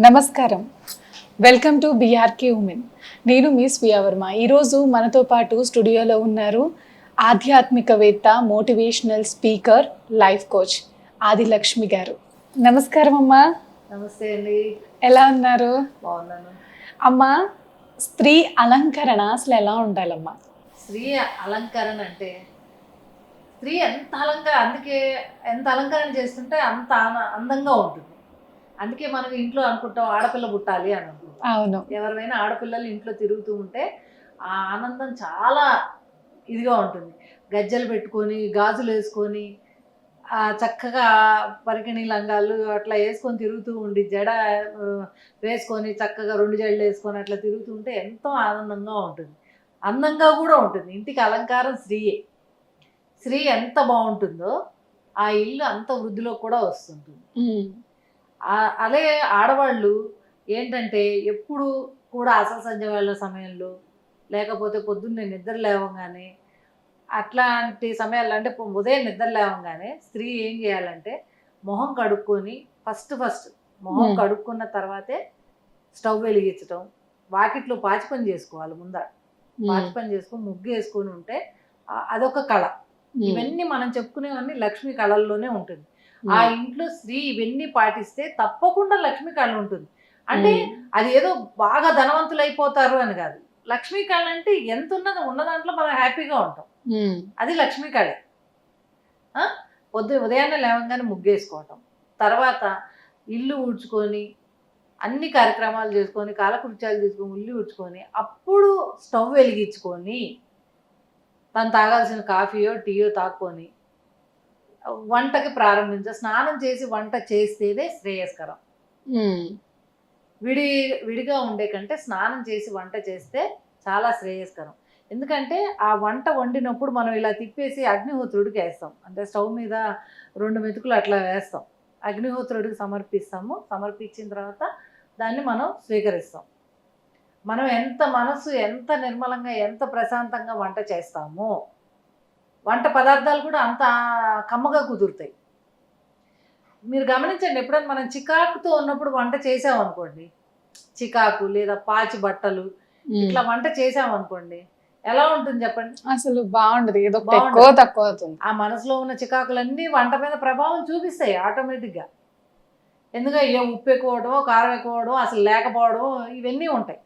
నమస్కారం. Welcome to BRK women. నేను మీ స్వియా వర్మ. ఈరోజు మనతో పాటు స్టూడియోలో ఉన్నారు ఆధ్యాత్మికవేత్త motivational speaker life coach Adilakshmi garu. నమస్కారం అమ్మా. నమస్తే అండి. ఎలా ఉన్నారు? బాగున్నాను. అమ్మా స్త్రీ అలంకరణ అసలు ఎలా ఉండాలమ్మా? స్త్రీ అలంకరణ అంటే స్త్రీ ఎంత అలంకరణ అందుకే ఎంత అలంకరణ చేస్తుంటే అంత అందంగా ఉంటుంది. అందుకే మనం ఇంట్లో అనుకుంటాం ఆడపిల్ల పుట్టాలి అని అనుకుంటాం. అవును. ఎవరైనా ఆడపిల్లలు ఇంట్లో తిరుగుతూ ఉంటే ఆ ఆనందం చాలా ఇదిగా ఉంటుంది. గజ్జలు పెట్టుకొని గాజులు వేసుకొని ఆ చక్కగా పరికిణి లంగాలు అట్లా వేసుకొని తిరుగుతూ ఉండి జడ వేసుకొని చక్కగా రెండు జడలు వేసుకొని అట్లా తిరుగుతూ ఉంటే ఎంతో ఆనందంగా ఉంటుంది. అందంగా కూడా ఉంటుంది. ఇంటికి అలంకారం స్త్రీయే. స్త్రీ ఎంత బాగుంటుందో ఆ ఇల్లు అంత వృద్ధిలో కూడా వస్తుంటుంది. అదే ఆడవాళ్ళు ఏంటంటే ఎప్పుడు కూడా అసలు సంధ్య వేళ సమయంలో లేకపోతే పొద్దున్నే నిద్ర లేవగానే అట్లాంటి సమయాల్లో అంటే ఉదయం నిద్ర లేవగానే స్త్రీ ఏం చేయాలంటే మొహం కడుక్కొని ఫస్ట్ ఫస్ట్ మొహం. కడుక్కున్న తర్వాతే స్టవ్ వెలిగించడం వాకిట్లో పాచి పని చేసుకోవాలి ముందర. పాచి పని చేసుకొని ముగ్గు వేసుకొని ఉంటే అదొక కళ. ఇవన్నీ మనం చెప్పుకునేవన్నీ లక్ష్మీ కళల్లోనే ఉంటుంది. ఆ ఇంట్లో స్త్రీ ఇవన్నీ పాటిస్తే తప్పకుండా లక్ష్మీ కళ ఉంటుంది. అంటే ఉమ్, అది ఏదో బాగా ధనవంతులు అయిపోతారు అని కాదు. లక్ష్మీ కళ అంటే ఎంత ఉన్నదో ఉన్న దాంట్లో మనం హ్యాపీగా ఉంటాం. ఉమ్, అది లక్ష్మీ కళ? పొద్దు ఉదయాన్నే లేవగానే ముగ్గేసుకోవటం. తర్వాత ఇల్లు ఊడ్చుకొని అన్ని కార్యక్రమాలు చేసుకొని కాలకృత్యాలు చేసుకొని ఇల్లు ఊడ్చుకొని అప్పుడు స్టవ్ వెలిగించుకొని తను తాగాల్సిన కాఫీయో టీయో తాక్కొని వంటకి ప్రారంభించ స్నానం చేసి వంట చేస్తేనే శ్రేయస్కరం. విడి విడిగా ఉండే కంటే స్నానం చేసి వంట చేస్తే చాలా శ్రేయస్కరం. ఎందుకంటే ఆ వంట వండినప్పుడు మనం ఇలా తిప్పేసి అగ్నిహోత్రుడికి వేస్తాం. అంటే స్టవ్ మీద రెండు మెతుకులు అట్లా వేస్తాం. అగ్నిహోత్రుడికి సమర్పిస్తాము. సమర్పించిన తర్వాత దాన్ని మనం స్వీకరిస్తాం. మనం ఎంత మనసు ఎంత నిర్మలంగా ఎంత ప్రశాంతంగా వంట చేస్తామో వంట పదార్థాలు కూడా అంత కమ్మగా కుదురుతాయి. మీరు గమనించండి ఎప్పుడైనా మనం చికాకుతో ఉన్నప్పుడు వంట చేసామనుకోండి చికాకు లేదా పాచి బట్టలు. ఇట్లా వంట చేసామనుకోండి ఎలా ఉంటుంది చెప్పండి? అసలు బాగుండదు ఏదో బాగుండదు. ఎక్కువ తక్కువ అవుతుంది. ఆ మనసులో ఉన్న చికాకులన్నీ వంట మీద ప్రభావం చూపిస్తాయి ఆటోమేటిక్గా. ఎందుకంటే ఏ ఉప్పు ఎక్కువడం కారం ఎక్కువడం అసలు లేకపోవడం ఇవన్నీ ఉంటాయి.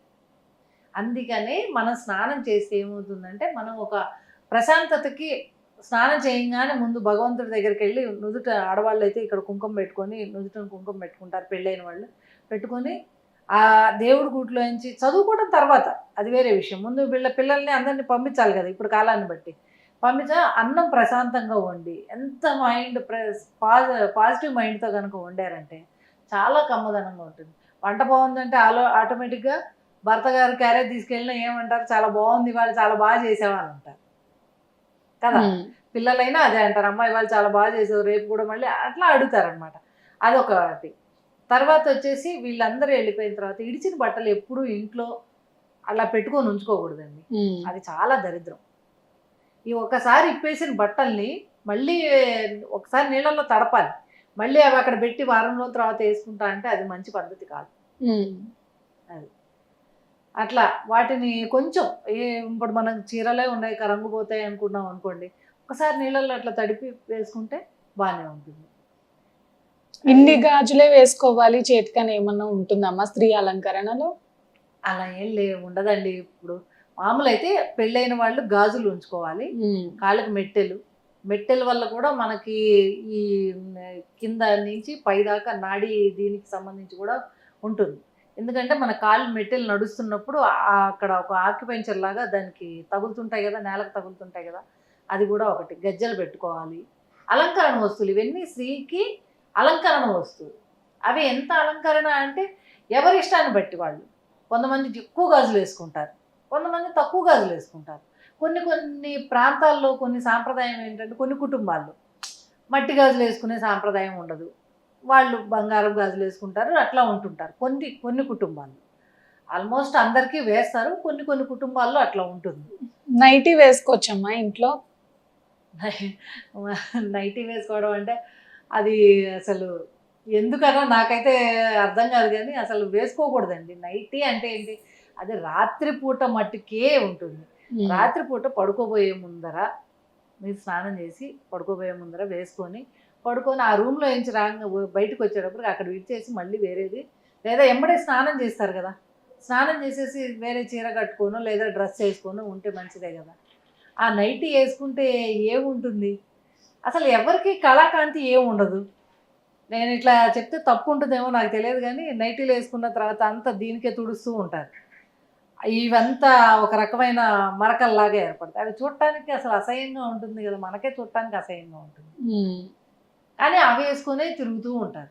అందుకని మనం స్నానం చేస్తే ఏమవుతుందంటే మనం ఒక ప్రశాంతతకి స్నానం చేయగానే ముందు భగవంతుడి దగ్గరికి వెళ్ళి నుదుట ఆడవాళ్ళు అయితే ఇక్కడ కుంకుమ పెట్టుకొని నుదుట కుంకుమ పెట్టుకుంటారు పెళ్ళైన వాళ్ళు. పెట్టుకొని ఆ దేవుడి గుట్లోంచి చదువుకోవడం తర్వాత అది వేరే విషయం. ముందు వీళ్ళ పిల్లల్ని అందరినీ పంపించాలి కదా ఇప్పుడు కాలాన్ని బట్టి. పంపించా అన్నం ప్రశాంతంగా వండి ఎంత మైండ్ పాజిటివ్ మైండ్తో కనుక వండారంటే చాలా కమ్మదనంగా ఉంటుంది. వంట బాగుందంటే ఆలో ఆటోమేటిక్గా భర్త గారు క్యారేజ్ తీసుకెళ్ళినా ఏమంటారు చాలా బాగుంది వాళ్ళు చాలా బాగా చేసేవాళ్ళు అంటారు కదా? పిల్లలైనా అదే అంటారు. అమ్మాయి వాళ్ళు చాలా బాగా చేసావు రేపు కూడా మళ్ళీ అట్లా అడుగుతారనమాట అదొకటి తర్వాత వచ్చేసి వీళ్ళందరూ వెళ్ళిపోయిన తర్వాత ఇడిచిన బట్టలు ఎప్పుడూ ఇంట్లో అలా పెట్టుకొని ఉంచుకోకూడదండి. అది చాలా దరిద్రం. ఈ ఒకసారి ఇప్పేసిన బట్టల్ని మళ్ళీ ఒకసారి నీళ్ళల్లో తడపాలి. మళ్ళీ అవి అక్కడ పెట్టి వారం రోజుల తర్వాత వేసుకుంటా అంటే అది మంచి పద్ధతి కాదు. ఉమ్, అట్లా వాటిని కొంచెం ఏ ఇప్పుడు మనం చీరలే ఉన్నాయి క- రంగు పోతాయి అనుకున్నాం అనుకోండి ఒకసారి నీళ్ళల్లో అట్లా తడిపి వేసుకుంటే బాగానే ఉంటుంది. ఇన్ని గాజులే వేసుకోవాలి చేతికని ఏమన్నా ఉంటుందమ్మా స్త్రీ అలంకరణలో? అలా ఏం లే ఉండదండి ఇప్పుడు. మామూలు అయితే పెళ్ళైన వాళ్ళు గాజులు ఉంచుకోవాలి కాళ్ళకి మెట్టెలు. మెట్టెల వల్ల కూడా మనకి ఈ కింద నుంచి పైదాకా నాడి దీనికి సంబంధించి కూడా ఉంటుంది. ఎందుకంటే మన కాళ్ళు మెటీరియల్ నడుస్తున్నప్పుడు అక్కడ ఒక ఆక్యుపెంచర్ లాగా దానికి తగులుతుంటాయి కదా నేలకు తగులుతుంటాయి కదా అది కూడా ఒకటి. గజ్జలు పెట్టుకోవాలి. అలంకరణ వస్తువులు ఇవన్నీ స్త్రీకి అలంకరణ వస్తువులు. అవి ఎంత అలంకరణ అంటే ఎవరి ఇష్టాన్ని బట్టి వాళ్ళు. కొంతమంది ఎక్కువ గాజులు వేసుకుంటారు. కొంతమంది తక్కువ గాజులు వేసుకుంటారు. కొన్ని కొన్ని ప్రాంతాల్లో కొన్ని సాంప్రదాయం ఏంటంటే కొన్ని కుటుంబాల్లో. మట్టి గాజులు వేసుకునే సాంప్రదాయం ఉండదు. వాళ్ళు బంగారం గాజులు వేసుకుంటారు అట్లా ఉంటుంటారు. కొన్ని కొన్ని కుటుంబాల్లో. ఆల్మోస్ట్ అందరికీ వేస్తారు కొన్ని కొన్ని కుటుంబాల్లో అట్లా ఉంటుంది. నైటీ వేసుకోవచ్చమ్మా ఇంట్లో? నైటీ వేసుకోవడం అంటే అది అసలు ఎందుకనో నాకైతే అర్థం కాదు కానీ అసలు వేసుకోకూడదండి. నైటీ అంటే ఏంటి? అది రాత్రిపూట మట్టుకే ఉంటుంది. రాత్రిపూట పడుకోబోయే ముందర మీరు స్నానం చేసి పడుకోబోయే ముందర వేసుకొని పడుకొని ఆ రూమ్లో నుంచి రాగా బయటకు వచ్చేటప్పుడు అక్కడ విడిచేసి మళ్ళీ వేరేది. లేదా ఎంబడే స్నానం చేస్తారు కదా. స్నానం చేసేసి వేరే చీర కట్టుకోను లేదా డ్రెస్ వేసుకోను ఉంటే మంచిదే కదా. ఆ నైటీ వేసుకుంటే ఏముంటుంది? అసలు ఎవరికి కళాకాంతి ఏముండదు? నేను ఇట్లా చెప్తే తప్పు ఉంటుందేమో నాకు తెలియదు కానీ నైటీలు వేసుకున్న తర్వాత అంతా దీనికే తుడుస్తూ ఉంటారు. ఇవంతా ఒక రకమైన మరకల్లాగా ఏర్పడతాయి. అవి చూడటానికి అసలు అసహ్యంగా ఉంటుంది కదా. మనకే చూడటానికి అసహ్యంగా ఉంటుంది. కానీ అవి వేసుకునే తిరుగుతూ ఉంటారు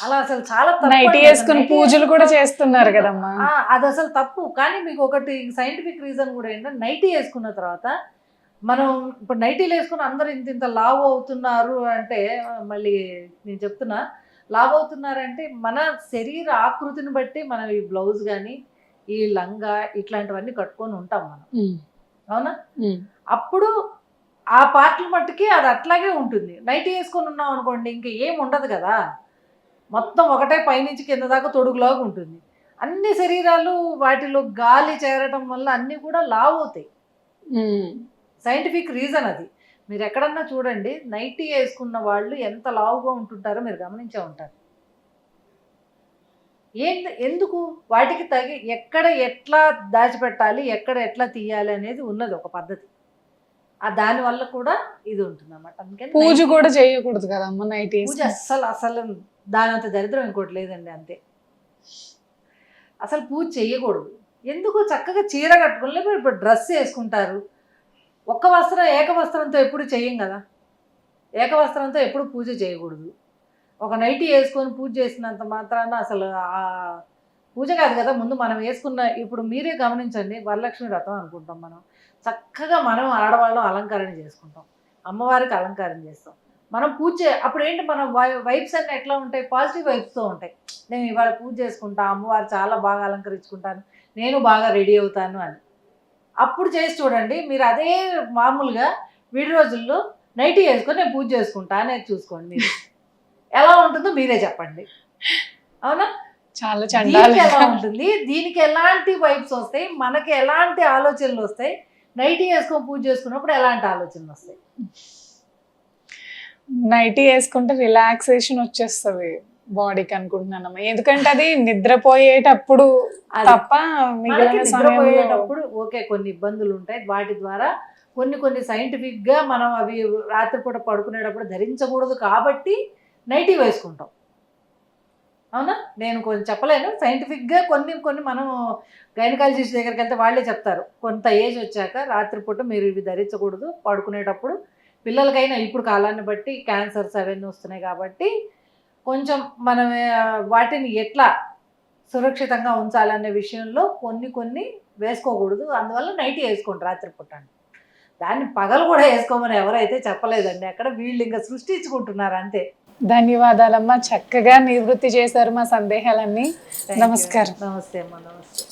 అలా అసలు చాలా నైటీ. వేసుకుని పూజలు కూడా చేస్తున్నారు కదమ్మా అది అసలు తప్పు కానీ మీకు ఒకటి సైంటిఫిక్ రీజన్ కూడా ఏంటంటే నైటీ వేసుకున్న తర్వాత మనం ఇప్పుడు నైటీలు వేసుకుని అందరూ ఇంత ఇంత లావు అవుతున్నారు అంటే మళ్ళీ నేను చెప్తున్నా లావు అవుతున్నారంటే మన శరీర ఆకృతిని బట్టి మనం ఈ బ్లౌజ్ కానీ ఈ లంగా ఇట్లాంటివన్నీ కట్టుకొని ఉంటాం మనం. అవునా. అప్పుడు ఆ పార్ట్ల మట్టుకి అది అట్లాగే ఉంటుంది. నైట్ వేసుకొని ఉన్నాం అనుకోండి ఇంకా ఏం ఉండదు కదా. మొత్తం ఒకటే పైనుంచి కింద దాకా తొడుగులాగా ఉంటుంది. అన్ని శరీరాలు వాటిలో గాలి చేరడం వల్ల అన్నీ కూడా లావు అవుతాయి. సైంటిఫిక్ రీజన్ అది. మీరు ఎక్కడన్నా చూడండి నైటీ వేసుకున్న వాళ్ళు ఎంత లావుగా ఉంటుంటారో మీరు గమనించే ఉంటారు. ఏంటి ఎందుకు? వాటికి తగి ఎక్కడ ఎట్లా దాచిపెట్టాలి ఎక్కడ ఎట్లా తీయాలి అనేది ఉన్నది ఒక పద్ధతి. ఆ దాని వల్ల కూడా ఇది ఉంటుంది అందుకని పూజ కూడా చేయకూడదు కదమ్మా నైటీ పూజ అస్సలు అసలు దాని అంత దరిద్రం ఇంకోటి లేదండి అంతే. అసలు పూజ చేయకూడదు. ఎందుకు చక్కగా చీర కట్టుకుని ఇప్పుడు డ్రెస్ వేసుకుంటారు. ఒక్క వస్త్రం ఏక వస్త్రంతో ఎప్పుడు చెయ్యం కదా? ఏక వస్త్రంతో ఎప్పుడు పూజ చేయకూడదు. ఒక నైటీ వేసుకొని పూజ చేసినంత మాత్రాన అసలు ఆ పూజ కాదు కదా ముందు మనం వేసుకున్న ఇప్పుడు మీరే గమనించండి వరలక్ష్మి వ్రతం అనుకుంటాం మనం. చక్కగా మనం ఆడవాళ్ళం అలంకరణ చేసుకుంటాం. అమ్మవారికి అలంకారం చేస్తాం. మనం పూజ చే- అప్పుడు ఏంటి మన వైబ్స్ అన్నీ ఎట్లా ఉంటాయి? పాజిటివ్ వైబ్స్తో ఉంటాయి. నేను ఇవాళ పూజ చేసుకుంటా అమ్మవారు చాలా బాగా అలంకరించుకుంటాను నేను బాగా రెడీ అవుతాను అని. అప్పుడు చేసి చూడండి మీరు అదే మామూలుగా వీడి రోజుల్లో నైటీ వేసుకొని నేను పూజ చేసుకుంటా అనేది చూసుకోండి మీరు. ఎలా ఉంటుందో మీరే చెప్పండి. అవునా? చాలా ఎలా ఉంటుంది? దీనికి ఎలాంటి వైబ్స్ వస్తాయి? మనకి ఎలాంటి ఆలోచనలు వస్తాయి? నైటీ వేసుకొని పూజ చేసుకున్నప్పుడు ఎలాంటి ఆలోచనలు వస్తాయి? నైటీ వేసుకుంటే రిలాక్సేషన్ వచ్చేస్తుంది బాడీకి అనుకుంటున్నానమ్మా. ఎందుకంటే అది నిద్రపోయేటప్పుడు తప్ప మిగిలిన నిద్రపోయేటప్పుడు ఓకే కొన్ని ఇబ్బందులు ఉంటాయి. వాటి ద్వారా కొన్ని కొన్ని scientific గా మనం అవి రాత్రిపూట పడుకునేటప్పుడు ధరించకూడదు కాబట్టి నైటీ వేసుకుంటాం. అవునా? నేను కొంచెం చెప్పలేను. సైంటిఫిక్గా కొన్ని కొన్ని మనం గైనకాలజిస్ట్ దగ్గరికి వెళ్తే వాళ్ళే చెప్తారు. కొంత ఏజ్ వచ్చాక రాత్రిపూట మీరు ఇవి ధరించకూడదు. పడుకునేటప్పుడు పిల్లలకైనా ఇప్పుడు కాలాన్ని బట్టి క్యాన్సర్స్ అవన్నీ వస్తున్నాయి కాబట్టి కొంచెం మనం వాటిని ఎట్లా సురక్షితంగా ఉంచాలనే విషయంలో కొన్ని కొన్ని వేసుకోకూడదు. అందువల్ల నైట్ వేసుకోండి రాత్రిపూట దాన్ని పగలు కూడా వేసుకోమని ఎవరైతే చెప్పలేదండి. అక్కడ వీళ్ళు ఇంకా సృష్టించుకుంటున్నారు అంతే. ధన్యవాదాలమ్మా చక్కగా నివృత్తి చేశారు మా సందేహాలన్నీ. నమస్కారం. నమస్తే అమ్మా నమస్తే